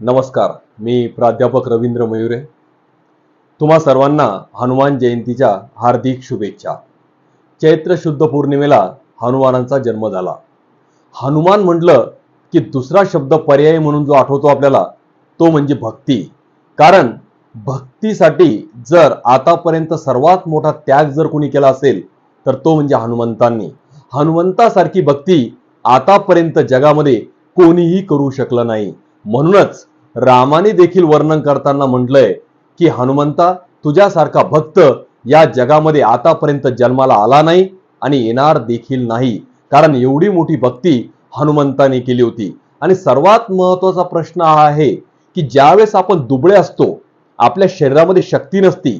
नमस्कार मी प्राध्यापक रवींद्र मयुरे. तुम्हा सर्वांना हनुमान जयंतीच्या हार्दिक शुभेच्छा. चैत्र शुद्ध पौर्णिमेला हनुमानांचा जन्म झाला. हनुमान म्हटलं की दुसरा शब्द पर्याय म्हणून जो आठवतो आपल्याला तो म्हणजे भक्ती. कारण भक्तीसाठी जर आतापर्यंत सर्वात मोठा त्याग जर कोणी केला असेल तर तो म्हणजे हनुमंतांनी. हनुमंतासारखी भक्ती आतापर्यंत जगामध्ये कोणीही करू शकलं नाही. म्हणूनच रामाने देखील वर्णन करताना म्हटलंय की हनुमंता तुझ्यासारखा भक्त या जगामध्ये आतापर्यंत जन्माला आला नाही आणि येणार देखील नाही. कारण एवढी मोठी भक्ती हनुमंताने केली होती. आणि सर्वात महत्त्वाचा प्रश्न हा आहे की ज्यावेळेस आपण दुबळे असतो आपल्या शरीरामध्ये शक्ती नसती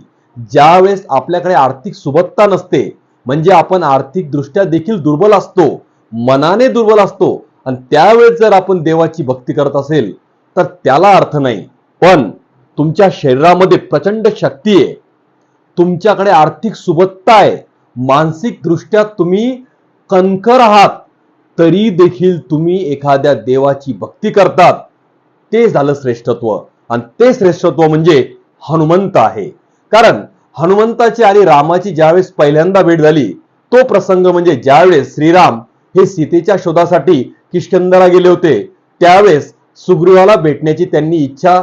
ज्यावेळेस आपल्याकडे आर्थिक सुबत्ता नसते म्हणजे आपण आर्थिकदृष्ट्या देखील दुर्बल असतो मनाने दुर्बल असतो आणि त्यावेळेस जर आपण देवाची भक्ती करत असेल तर त्याला अर्थ नाही. पण तुमच्या शरीरामध्ये प्रचंड शक्ती आहे. तुमच्याकडे आर्थिक सुबत्ता आहे. मानसिक दृष्ट्या तुम्ही कणखर आहात. तरी देखील तुम्ही एखाद्या देवाची भक्ती करतात. ते झालं श्रेष्ठत्व. आणि ते श्रेष्ठत्व म्हणजे हनुमंत आहे. कारण हनुमंताची आणि रामाची ज्यावेळेस पहिल्यांदा भेट झाली तो प्रसंग म्हणजे ज्यावेळेस श्रीराम हे सीतेच्या शोधासाठी किष्कंदरा गेले होते त्यावेळेस सुग्रीवाला भेटण्याची त्यांनी इच्छा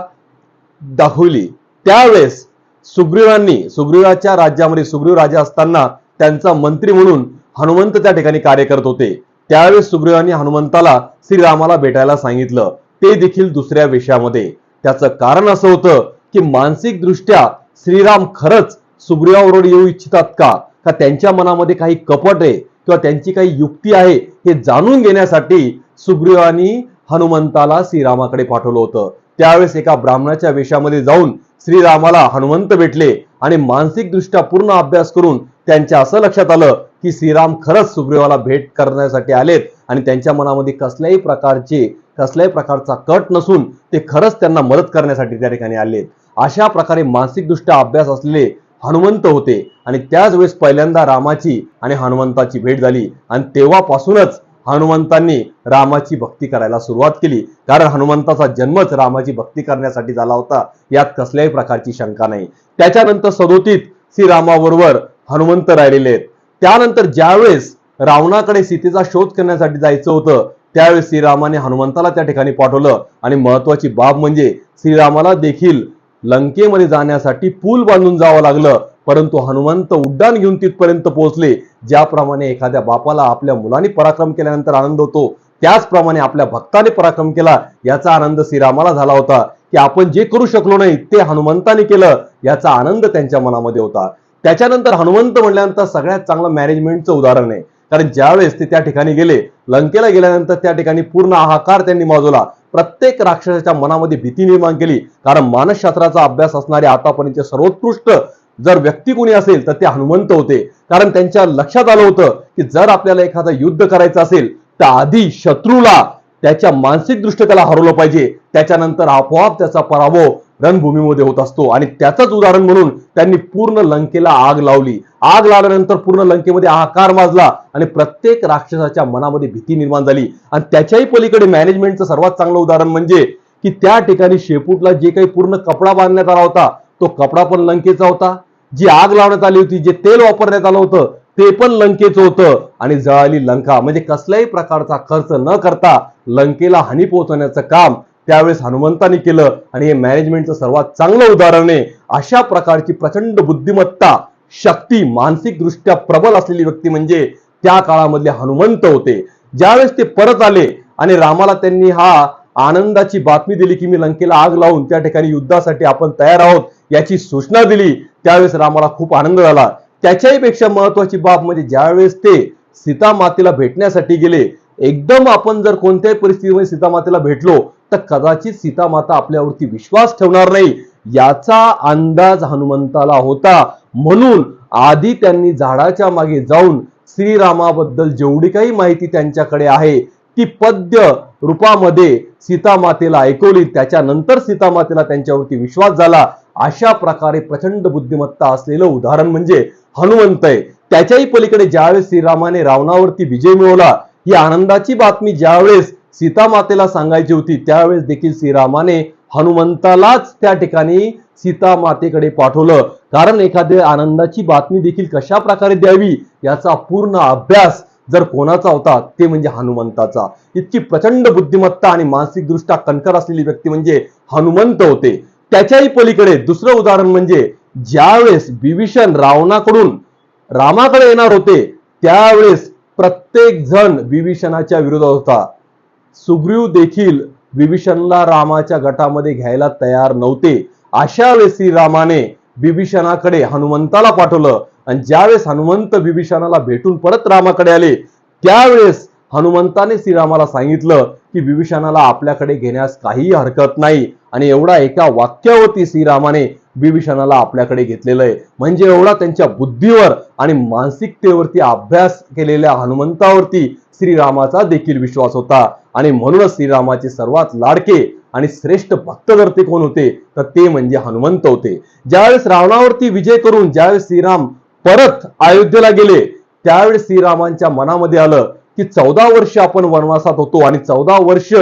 दाखवली. त्यावेळेस सुग्रीवांनी सुग्रीवाच्या राज्यामध्ये सुग्रीव राजा असताना त्यांचा मंत्री म्हणून हनुमंत त्या ठिकाणी कार्य करत होते. त्यावेळेस सुग्रीवांनी हनुमंताला श्रीरामाला भेटायला सांगितलं. ते देखील दुसऱ्या विषयामध्ये. त्याचं कारण असं होतं की मानसिक दृष्ट्या श्रीराम खरंच सुग्रीवाबरोबर येऊ इच्छितात का? का त्यांच्या मनामध्ये काही कपट आहे? किंवा त्यांची काही युक्ती आहे हे जाणून घेण्यासाठी सुग्रीवानी हनुमंताला श्रीरामाकडे पाठवलं होतं. त्यावेळेस एका ब्राह्मणाच्या वेशामध्ये जाऊन श्रीरामाला हनुमंत भेटले आणि मानसिकदृष्ट्या पूर्ण अभ्यास करून त्यांच्या असं लक्षात आलं की श्रीराम खरंच सुग्रीवाला भेट करण्यासाठी आलेत आणि त्यांच्या मनामध्ये कसल्याही प्रकारचे कसल्याही प्रकारचा कट नसून ते खरंच त्यांना मदत करण्यासाठी त्या ठिकाणी आलेत. अशा प्रकारे मानसिकदृष्ट्या अभ्यास असलेले हनुमंत होते आणि त्याच वेळेस पहिल्यांदा रामाची आणि हनुमंताची भेट झाली आणि तेव्हापासूनच हनुमंतांनी रामाची भक्ती करायला सुरुवात केली. कारण हनुमंताचा जन्मच रामाची भक्ती करण्यासाठी झाला होता. यात कसल्याही प्रकारची शंका नाही. त्याच्यानंतर सदोतीत श्रीरामाबरोबर हनुमंत राहिलेले आहेत. त्यानंतर ज्यावेळेस रावणाकडे सीतेचा शोध करण्यासाठी जायचं होतं त्यावेळेस श्रीरामाने हनुमंताला त्या ठिकाणी पाठवलं. आणि महत्वाची बाब म्हणजे श्रीरामाला देखील लंकेमध्ये जाण्यासाठी पूल बांधून जावं लागलं. परंतु हनुमंत उड्डाण घेऊन तिथपर्यंत पोहोचले. ज्याप्रमाणे एखाद्या बापाला आपल्या मुलाने पराक्रम केल्यानंतर आनंद होतो त्याचप्रमाणे आपल्या भक्ताने पराक्रम केला याचा आनंद श्रीरामाला झाला होता. की आपण जे करू शकलो नाही ते हनुमंताने केलं याचा आनंद त्यांच्या मनामध्ये होता. त्याच्यानंतर हनुमंत म्हणल्यानंतर सगळ्यात चांगलं मॅनेजमेंटचं उदाहरण आहे. कारण ज्यावेळेस ते त्या ठिकाणी गेले लंकेला गेल्यानंतर त्या ठिकाणी पूर्ण हाहाकार त्यांनी माजवला. प्रत्येक राक्षसाच्या मनामध्ये भीती निर्माण केली. कारण मानसशास्त्राचा अभ्यास असणारे आतापर्यंतचे सर्वोत्कृष्ट जर व्यक्ती कोणी असेल तर ते हनुमंत होते. कारण त्यांच्या लक्षात आलं होतं की जर आपल्याला एखादं युद्ध करायचं असेल तर आधी शत्रूला त्याच्या मानसिक त्याला हरवलं पाहिजे. त्याच्यानंतर आपोआप त्याचा पराभव रणभूमीमध्ये होत असतो. आणि त्याचंच उदाहरण म्हणून त्यांनी पूर्ण लंकेला आग लावली. आग लावल्यानंतर पूर्ण लंकेमध्ये आकार माजला आणि प्रत्येक राक्षसाच्या मनामध्ये भीती निर्माण झाली. आणि त्याच्याही पलीकडे मॅनेजमेंटचं सर्वात चांगलं उदाहरण म्हणजे की त्या ठिकाणी शेपूटला जे काही पूर्ण कपडा बांधण्यात आला होता तो कपडा पण लंकेचा होता. जी आग लावण्यात आली होती जे तेल वापरण्यात आलं होतं ते पण लंकेचं होतं आणि जळाली लंका. म्हणजे कसल्याही प्रकारचा खर्च न करता लंकेला हानी पोहोचवण्याचं काम त्यावेळेस हनुमंतांनी केलं आणि हे मॅनेजमेंटचं सर्वात चांगलं उदाहरण आहे. अशा प्रकारची प्रचंड बुद्धिमत्ता शक्ती मानसिकदृष्ट्या प्रबल असलेली व्यक्ती म्हणजे त्या काळामधले हनुमंत होते. ज्यावेळेस ते परत आले आणि रामाला त्यांनी हा आनंदाची बातमी दिली की मी लंकेला आग लावून त्या ठिकाणी युद्धासाठी आपण तयार आहोत याची सूचना दिली त्यावेळेस रामाला खूप आनंद झाला. त्याच्याही पेक्षा महत्वाची बाब म्हणजे ज्यावेळेस ते सीता मातेला भेटण्यासाठी गेले एकदम आपण जर कोणत्याही परिस्थितीमध्ये सीता मातेला भेटलो तर कदाचित सीता माता आपल्यावरती विश्वास ठेवणार नाही. याचा अंदाज हनुमंताला होता. म्हणून आधी त्यांनी झाडाच्या मागे जाऊन श्रीरामाबद्दल जेवढी काही माहिती त्यांच्याकडे आहे ती पद्य रूपामध्ये सीता मातेला ऐकवली. त्याच्यानंतर सीता मातेला त्यांच्यावरती विश्वास झाला. अशा प्रकारे प्रचंड बुद्धिमत्ता असलेलं उदाहरण म्हणजे हनुमंत आहे. त्याच्याही पलीकडे ज्यावेळेस श्रीरामाने रावणावरती विजय मिळवला ही आनंदाची बातमी ज्यावेळेस सीता मातेला सांगायची होती त्यावेळेस देखील श्रीरामाने हनुमंतालाच त्या ठिकाणी सीता मातेकडे पाठवलं. कारण एखाद्या आनंदाची बातमी देखील कशा प्रकारे द्यावी याचा पूर्ण अभ्यास जर कोणाचा होता ते म्हणजे हनुमंताचा. इतकी प्रचंड बुद्धिमत्ता आणि मानसिकदृष्ट्या कणकर असलेली व्यक्ती म्हणजे हनुमंत होते. त्याच्याही पलीकडे दुसरं उदाहरण म्हणजे ज्यावेळेस बिभीषण रावणाकडून रामाकडे येणार होते त्यावेळेस प्रत्येक जण विभीषणाच्या विरोधात होता. सुग्रीव देखील विभीषणला रामाच्या गटामध्ये घ्यायला तयार नव्हते. अशा वेळेस श्रीरामाने बिभीषणाकडे हनुमंताला पाठवलं आणि ज्यावेळेस हनुमंत बिभीषणाला भेटून परत रामाकडे आले त्यावेळेस हनुमंताने श्रीरामाला सांगितलं की बिभीषणाला आपल्याकडे घेण्यास काहीही हरकत नाही. आणि एवढा एका वाक्यावरती श्रीरामाने बिभीषणाला आपल्याकडे घेतलेलं आहे. म्हणजे एवढा त्यांच्या बुद्धीवर आणि मानसिकतेवरती अभ्यास केलेल्या हनुमंतावरती श्रीरामाचा देखील विश्वास होता. आणि म्हणूनच श्रीरामाचे सर्वात लाडके आणि श्रेष्ठ भक्त जर ते कोण होते? तर ते म्हणजे हनुमंत होते. ज्यावेळेस रावणावरती विजय करून ज्यावेळेस श्रीराम परत अयोध्येला गेले त्यावेळेस श्रीरामांच्या मनामध्ये आलं की चौदा वर्ष आपण वनवासात होतो आणि चौदा वर्ष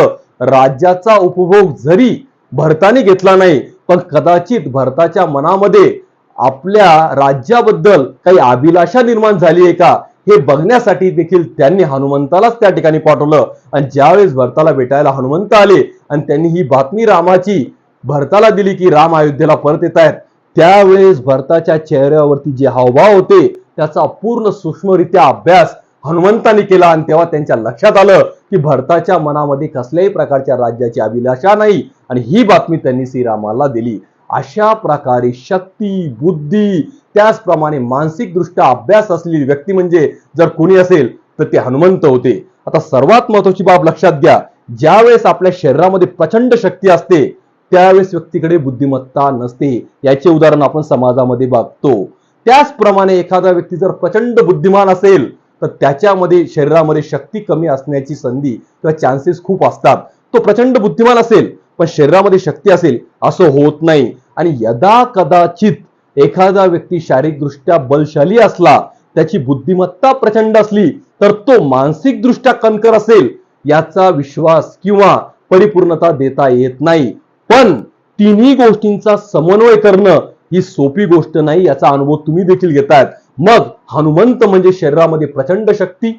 राज्याचा उपभोग जरी भरताने घेतला नाही पण कदाचित भरताच्या मनामध्ये आपल्या राज्याबद्दल काही अभिलाषा निर्माण झाली आहे का हे बघण्यासाठी देखील त्यांनी हनुमंतालाच त्या ठिकाणी पाठवलं. आणि ज्यावेळेस भरताला भेटायला हनुमंत आले आणि त्यांनी ही बातमी रामाची भरताला दिली की राम अयोध्येला परत येत आहेत त्यावेळेस भरताच्या चेहऱ्यावरती जे हावभाव होते त्याचा पूर्ण सूक्ष्मरित्या अभ्यास हनुमंताने केला आणि तेव्हा त्यांच्या लक्षात आलं की भरताच्या मनामध्ये कसल्याही प्रकारच्या राज्याची अभिलाषा नाही आणि ही बातमी त्यांनी श्रीरामाला दिली. अशा प्रकारे शक्ती बुद्धी त्याचप्रमाणे मानसिकदृष्ट्या अभ्यास असलेली व्यक्ती म्हणजे जर कोणी असेल तर ते हनुमंत होते. आता सर्वात महत्वाची बाब लक्षात घ्या. ज्यावेळेस आपल्या शरीरामध्ये प्रचंड शक्ती असते त्यावेळेस व्यक्तीकडे बुद्धिमत्ता नसते. याचे उदाहरण आपण समाजामध्ये बघतो. त्याचप्रमाणे एखादा व्यक्ती जर प्रचंड बुद्धिमान असेल तर त्याच्यामध्ये शरीरामध्ये शक्ती कमी असण्याची संधी किंवा चान्सेस खूप असतात. तो प्रचंड बुद्धिमान असेल पण शरीरामध्ये शक्ती असेल असं होत नाही. आणि यदा कदाचित एखादा व्यक्ती शारीरिकदृष्ट्या बलशाली असला त्याची बुद्धिमत्ता प्रचंड असली तर तो मानसिकदृष्ट्या कणकर असेल याचा विश्वास किंवा परिपूर्णता देता येत नाही. पण तिन्ही गोष्टींचा समन्वय करणं ही सोपी गोष्ट नाही याचा अनुभव तुम्ही देखील घेतात मग हनुमंत म्हणजे शरीरामध्ये प्रचंड शक्ती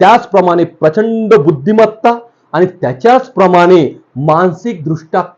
त्याचप्रमाणे प्रचंड बुद्धिमत्ता आणि त्याच्याच प्रमाणे मानसिक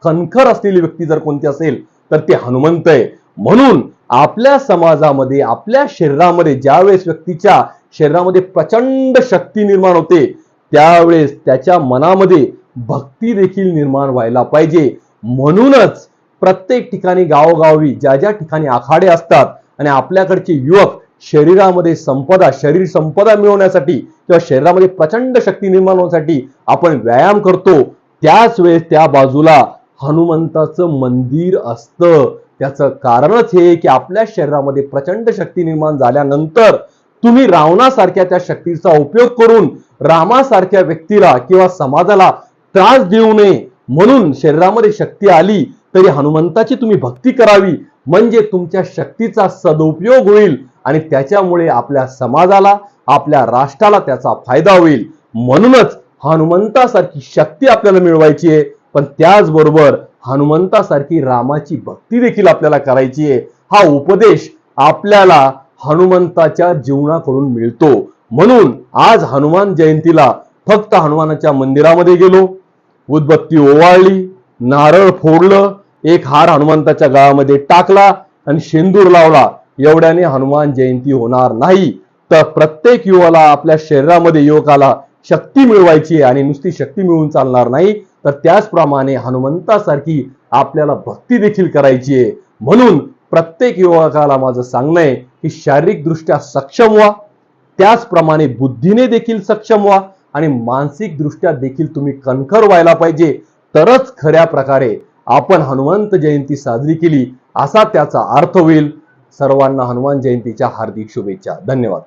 कणखर असलेली व्यक्ती जर कोणती असेल तर ते हनुमंत आहे. म्हणून आपल्या समाजामध्ये आपल्या शरीरामध्ये ज्यावेळेस व्यक्तीच्या शरीरामध्ये प्रचंड शक्ती निर्माण होते त्यावेळेस त्याच्या मनामध्ये भक्ती देखील निर्माण व्हायला पाहिजे. म्हणूनच प्रत्येक ठिकाणी गावोगावी ज्या ज्या ठिकाणी आखाडे असतात आणि आपल्याकडचे युवक शरीरामध्ये संपदा शरीर संपदा मिळवण्यासाठी किंवा शरीरामध्ये प्रचंड शक्ती निर्माण होण्यासाठी आपण व्यायाम करतो त्याच वेळेस त्या बाजूला हनुमंताचं मंदिर असतं. त्याचं कारणच हे की आपल्या शरीरामध्ये प्रचंड शक्ती निर्माण झाल्यानंतर तुम्ही रावणासारख्या त्या शक्तीचा उपयोग करून रामासारख्या व्यक्तीला किंवा समाजाला त्रास देऊ नये म्हणून शरीरामध्ये शक्ती आली तरी हनुमंताची तुम्ही भक्ती करावी. म्हणजे तुमच्या शक्तीचा सदुपयोग होईल आणि त्याच्यामुळे आपल्या समाजाला आपल्या राष्ट्राला त्याचा फायदा होईल. म्हणूनच हनुमंतासारखी शक्ती आपल्याला मिळवायची आहे. पण त्याचबरोबर हनुमंतासारखी रामाची भक्ती देखील आपल्याला करायची आहे. हा उपदेश आपल्याला हनुमंताच्या जीवनाकडून मिळतो. म्हणून आज हनुमान जयंतीला फक्त हनुमानाच्या मंदिरामध्ये गेलो. उदबत्ती ओवाळली नारळ फोडलं एक हार हनुमंताच्या गळामध्ये टाकला आणि शेंदूर लावला. एवढ्याने हनुमान जयंती होणार नाही. तर प्रत्येक युवाला आपल्या शरीरामध्ये युवकाला शक्ती मिळवायची आणि नुसती शक्ती मिळवून चालणार नाही तर त्याचप्रमाणे हनुमंतासारखी आपल्याला भक्ती देखील करायची आहे. म्हणून प्रत्येक युवकाला माझं सांगणं आहे की शारीरिकदृष्ट्या सक्षम व्हा. त्याचप्रमाणे बुद्धीने देखील सक्षम व्हा आणि मानसिकदृष्ट्या देखील तुम्ही कणखर व्हायला पाहिजे. तरच खऱ्या प्रकारे आपण हनुमंत जयंती साजरी केली असा त्याचा अर्थ होईल. सर्वांना हनुमान जयंतीच्या हार्दिक शुभेच्छा. धन्यवाद.